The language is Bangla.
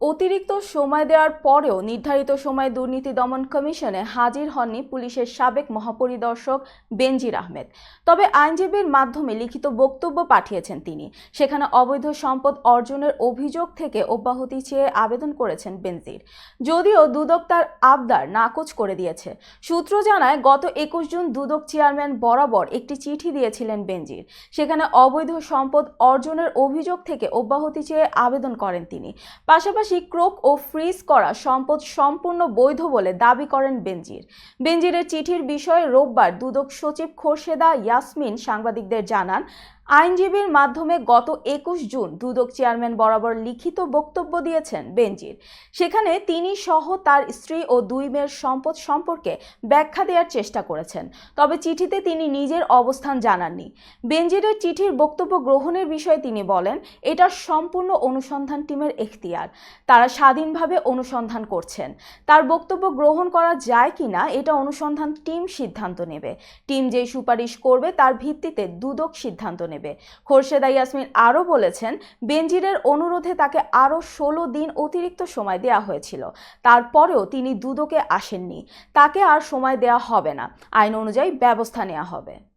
অতিরিক্ত সময় দেওয়ার পরেও নির্ধারিত সময়ে দুর্নীতি দমন কমিশনে হাজির হননি পুলিশের সাবেক মহাপরিদর্শক বেনজির আহমেদ। তবে আইনজীবীর মাধ্যমে লিখিত বক্তব্য পাঠিয়েছেন তিনি। সেখানে অবৈধ সম্পদ অর্জনের অভিযোগ থেকে অব্যাহতি চেয়ে আবেদন করেছেন বেনজির। যদিও দুদক তার আবদার নাকচ করে দিয়েছে। সূত্র জানায়, গত একুশ জুন দুদক চেয়ারম্যান বরাবর একটি চিঠি দিয়েছিলেন বেনজির। সেখানে অবৈধ সম্পদ অর্জনের অভিযোগ থেকে অব্যাহতি চেয়ে আবেদন করেন তিনি। পাশাপাশি ক্রোক ও ফ্রিজ করা সম্পদ সম্পূর্ণ বৈধ বলে দাবি করেন বেনজির। বেনজিরের চিঠির বিষয়ে রোববার দুদক সচিব খোরশেদা ইয়াসমিন সাংবাদিকদের জানান আইনজীবীর মাধ্যমে গত একুশ জুন দুদক চেয়ারম্যান বরাবর লিখিত বক্তব্য দিয়েছেন বেনজির। সেখানে তিনি সহ তার স্ত্রী ও দুই মেয়ের সম্পদ সম্পর্কে ব্যাখ্যা দেওয়ার চেষ্টা করেছেন, তবে চিঠিতে তিনি নিজের অবস্থান জানাননি। বেনজিরের চিঠির বক্তব্য গ্রহণের বিষয়ে তিনি বলেন, এটা সম্পূর্ণ অনুসন্ধান টিমের এখতিয়ার। তারা স্বাধীনভাবে অনুসন্ধান করছেন। তার বক্তব্য গ্রহণ করা যায় কিনা এটা অনুসন্ধান টিম সিদ্ধান্ত নেবে। টিম যে সুপারিশ করবে তার ভিত্তিতে দুদক সিদ্ধান্ত নেবে খোরশেদা ইয়াসমিন আরও বলেছেন, বেনজিরের অনুরোধে তাকে আরও ষোলো দিন অতিরিক্ত সময় দেওয়া হয়েছিল। তারপরেও তিনি দুদকে আসেননি। তাকে আর সময় দেওয়া হবে না। আইন অনুযায়ী ব্যবস্থা নেওয়া হবে।